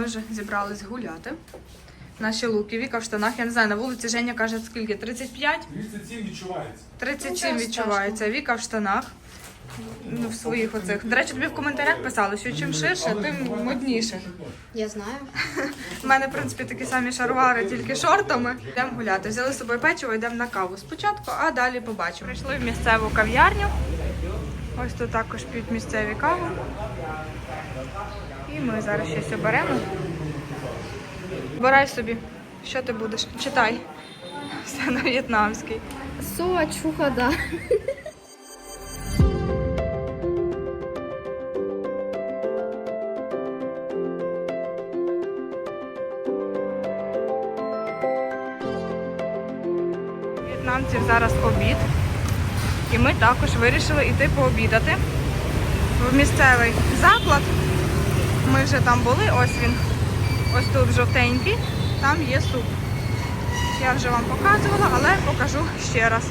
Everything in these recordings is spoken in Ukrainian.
Ми вже зібрались гуляти. Наші луки, Віка в штанах. Я не знаю, на вулиці Женя каже, скільки? 35? 37 відчувається. 37 відчувається. Віка в штанах. Ну, в своїх оцих. До речі, тобі в коментарях писали, що чим ширше, тим модніше. Я знаю. У мене, в принципі, такі самі шаровари, тільки шортами. Йдемо гуляти. Взяли з собою печиво, йдемо на каву спочатку, а далі побачимо. Прийшли в місцеву кав'ярню. Ось тут також п'ють місцеві каву. І ми зараз щось оберемо. Обирай собі, що ти будеш. Читай. Все на в'єтнамський. Со, чуха, да. В'єтнамців зараз обід. І ми також вирішили йти пообідати в місцевий заклад. Ми вже там були, ось він. Ось тут жовтенький, там є суп. Я вже вам показувала, але покажу ще раз.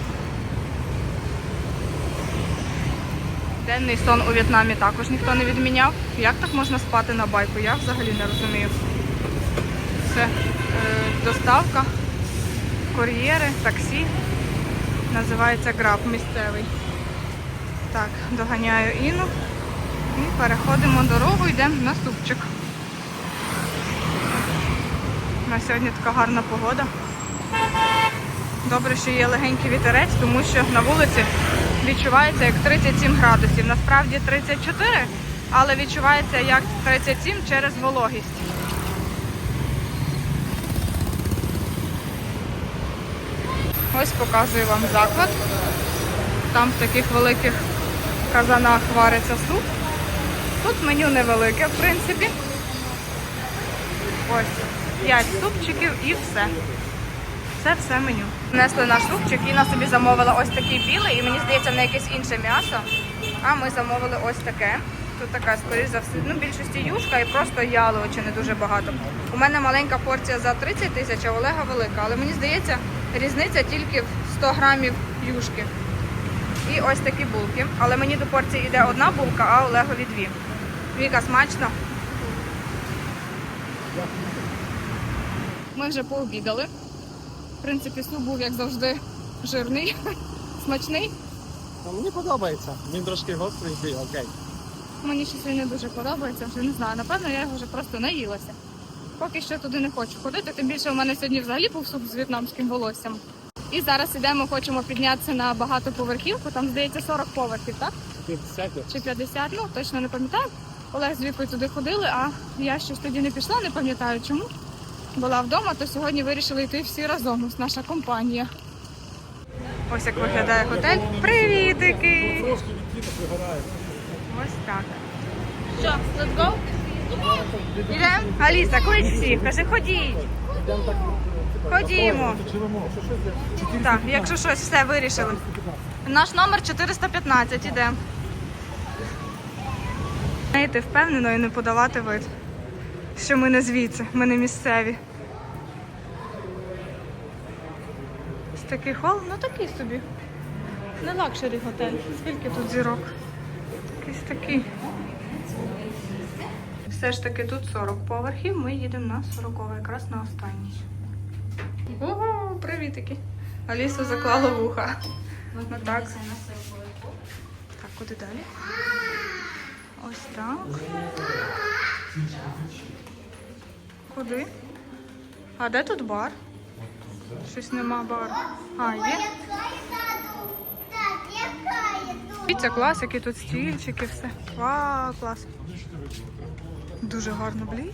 Денний сон у В'єтнамі також ніхто не відміняв. Як так можна спати на байку? Я взагалі не розумію. Це е, доставка, кур'єри, таксі. Називається граб місцевий. Так, доганяю Іну і переходимо дорогу, йдемо на супчик. На сьогодні така гарна погода. Добре, що є легенький вітерець, тому що на вулиці відчувається як 37 градусів. Насправді 34, але відчувається як 37 через вологість. Ось показую вам заклад. Там в таких великих казанах вариться суп. Тут меню невелике, в принципі. Ось 5 супчиків і все. Це все меню. Внесли наш супчик, Іна собі замовила ось такий білий, і мені здається, на якесь інше м'ясо. А ми замовили ось таке. Тут така, скоріш за все, ну, більшості юшка і просто яловичини дуже багато. У мене маленька порція за 30 тисяч, а Олега велика. Але мені здається, різниця тільки в 100 грамів юшки. І ось такі булки. Але мені до порції йде одна булка, а Олегові дві. Віка, смачно. Ми вже пообідали. В принципі, суп був, як завжди, жирний, смачний. А мені подобається. Він трошки гостренький, окей. Мені щось він не дуже подобається, вже не знаю. Напевно, я його вже просто наїлася. Поки що туди не хочу ходити, тим більше у мене сьогодні взагалі був суп з в'єтнамським волоссям. І зараз ідемо, хочемо піднятися на багатоповерхівку, там, здається, 40 поверхів, так? 50. Чи 50, ну точно не пам'ятаю. Олег з Вікою туди ходили, а я щось тоді не пішла, не пам'ятаю чому. Була вдома, то сьогодні вирішили йти всі разом, ось наша компанія. Ось як виглядає готель. Привітики! Ось так. Що, let's go? Ідемо? Аліса, клич всіх, каже, ходіть. Ходімо. Так, якщо щось, все вирішили. Наш номер 415, ідемо. Йти впевнено і не подавати вид, що ми не звідси, ми не місцеві. Ось такий хол, ну такий собі. Не лакшері готель. Скільки тут зірок? Якийсь такий. Все ж таки тут 40 поверхів, ми їдемо на 40 якраз на останній. Ого, привітики. Алісу заклала вуха. Ну так. Так, куди далі? Ось так. Куди? А де тут бар? Щось нема бару. А, є? Дивіться, клас, які тут стільчики, все. Вау, клас. Дуже гарно, блін.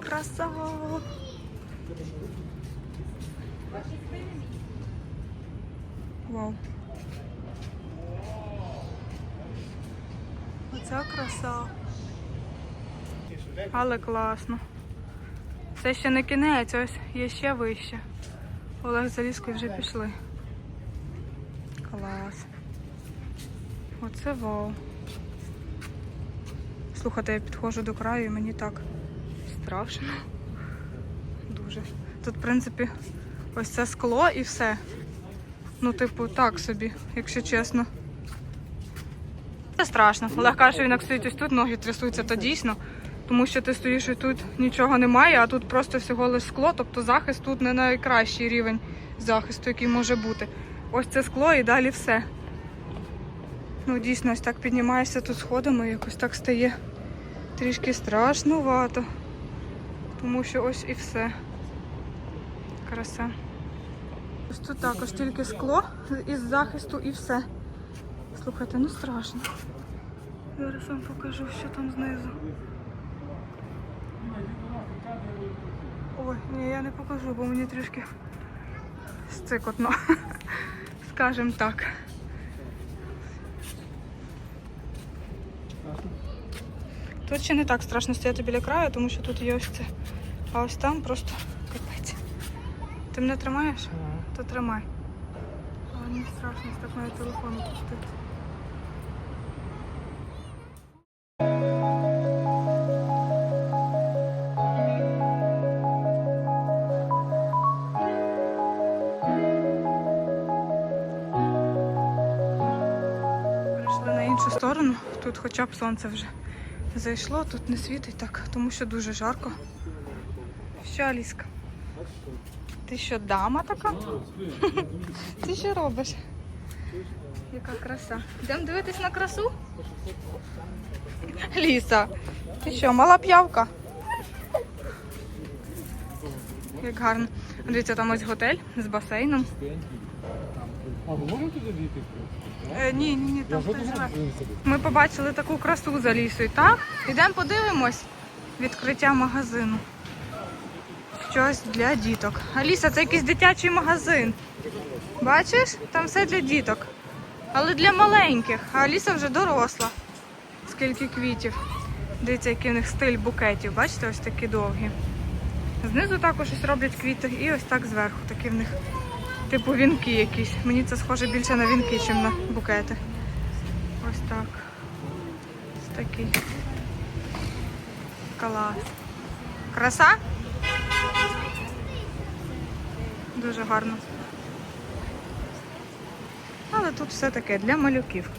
Красава. Вау. Оце краса. Але класно. Це ще не кінець, ось є ще вище. Олег з Аліскою вже пішли. Клас. Оце вау. Слухайте, я підходжу до краю і мені так страшно. Дуже. Тут, в принципі, ось це скло і все. Ну, типу, так собі, якщо чесно. Це страшно. Олег каже, що він як стоїть ось тут, ноги трясуться, то дійсно. Тому що ти стоїш і тут нічого немає, а тут просто всього лиш скло, тобто захист тут не найкращий рівень захисту, який може бути. Ось це скло і далі все. Ну, дійсно, ось так піднімаєшся тут сходами, якось так стає трішки страшнувато. Тому що ось і все. Краса. Ось тут також тільки скло із захисту і все. Слухайте, ну страшно. Зараз вам покажу, що там знизу. Ой, ні, я не покажу, бо мені трішки стикотно. Скажем так. Тут ще не так страшно стояти біля краю, тому що тут є ось це. А ось там просто капець. Ти мене тримаєш? То тримай. Але мені страшно з так навіть телефон пустити. Сторону. Тут хоча б сонце вже зайшло, тут не світить так, тому що дуже жарко. Що, Аліска? Ти що, дама така? Ти що робиш? Яка краса. Йдемо дивитись на красу? Ліса, ти що, мала п'явка? Як гарно. Дивіться, там ось готель з басейном. А, ви можете туди дійти? Е, ні, ні, ні, там хтось живе. Ми побачили таку красу за лісою, так? Ідемо подивимось. Відкриття магазину. Щось для діток. Аліса, це якийсь дитячий магазин. Бачиш? Там все для діток. Але для маленьких. А Аліса вже доросла. Скільки квітів. Дивіться, який в них стиль букетів. Бачите, ось такі довгі. Знизу також ось роблять квіти і ось так зверху. Такі в них типу вінки якісь. Мені це схоже більше на вінки, ніж на букети. Ось так. Ось такий. Клас. Краса? Дуже гарно. Але тут все таке для малюків.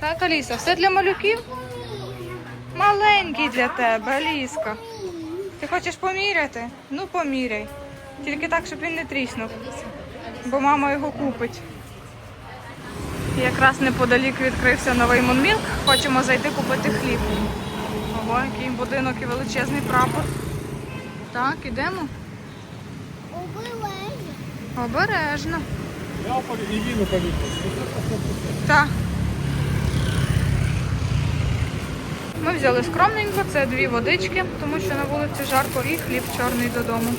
Так, Аліса, все для малюків? Маленький для тебе, Аліска. Ти хочеш поміряти? Ну, поміряй. Тільки так, щоб він не тріснув. Бо мама його купить. Якраз неподалік відкрився новий Мунмілк. Хочемо зайти купити хліб. Ого, який будинок і величезний прапор. Так, ідемо. Обережно. Я полі- і політив. Так. Ми взяли скромненько, це дві водички, тому що на вулиці жарко і хліб чорний додому.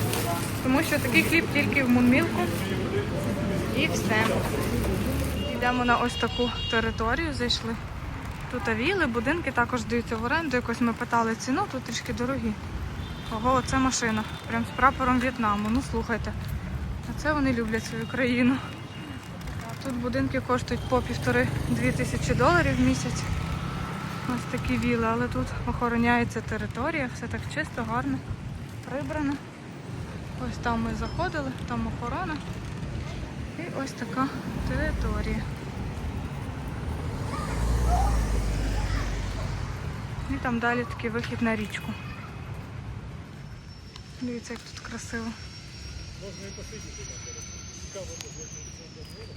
Тому що такий хліб тільки в мунмілку. І все. Йдемо на ось таку територію, зайшли. Тут авіли, будинки також здаються в оренду. Якось ми питали ціну, тут трішки дорогі. Ого, це машина. Прям з прапором В'єтнаму. Ну слухайте. А це вони люблять свою країну. Тут будинки коштують по півтори-дві тисячі доларів в місяць. Ось такі віли, але тут охороняється територія, все так чисто, гарно, прибрано. Ось там ми заходили, там охорона. І ось така територія. І там далі такий вихід на річку. Дивіться, як тут красиво.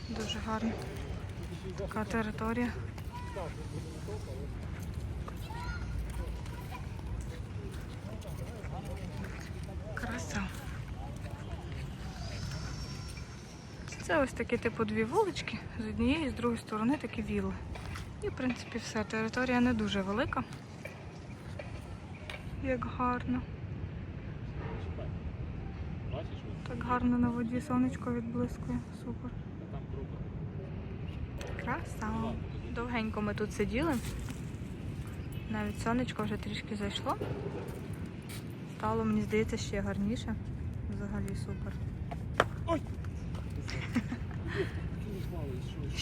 Дуже гарно. Така територія. Краса. Це ось такі типу дві вулички. З однієї і з другої сторони такі вілли. І в принципі все. Територія не дуже велика. Як гарно. Так гарно на воді сонечко відблискує. Супер. Краса. Довгенько ми тут сиділи. Навіть сонечко вже трішки зайшло. Стало, мені здається, ще гарніше. Взагалі супер. Ой!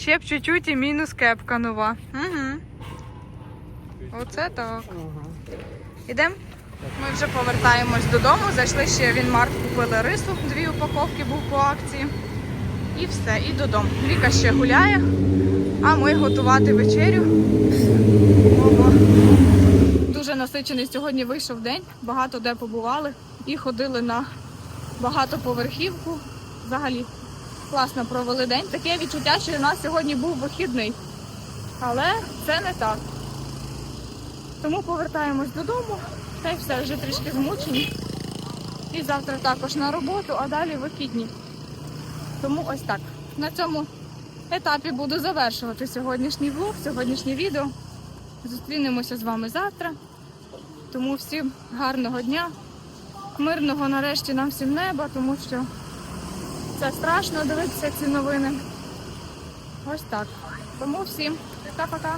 Ще б чуть-чуть і мінус кепка нова. Угу. Оце так. Ідемо? Ми вже повертаємось додому. Зайшли ще в Інмарт, купили рису, дві упаковки був по акції. І все, і додому. Віка ще гуляє, а ми готувати вечерю. Ого. Дуже насичений сьогодні вийшов день, багато де побували і ходили на багатоповерхівку. Взагалі класно провели день. Таке відчуття, що у нас сьогодні був вихідний. Але це не так. Тому повертаємось додому, та й все вже трішки змучені. І завтра також на роботу, а далі вихідні. Тому ось так. На цьому етапі буду завершувати сьогоднішній влог, сьогоднішнє відео. Зустрінемося з вами завтра. Тому всім гарного дня, мирного нарешті нам всім неба, тому що це страшно дивитися ці новини. Ось так. Тому всім пока-пока.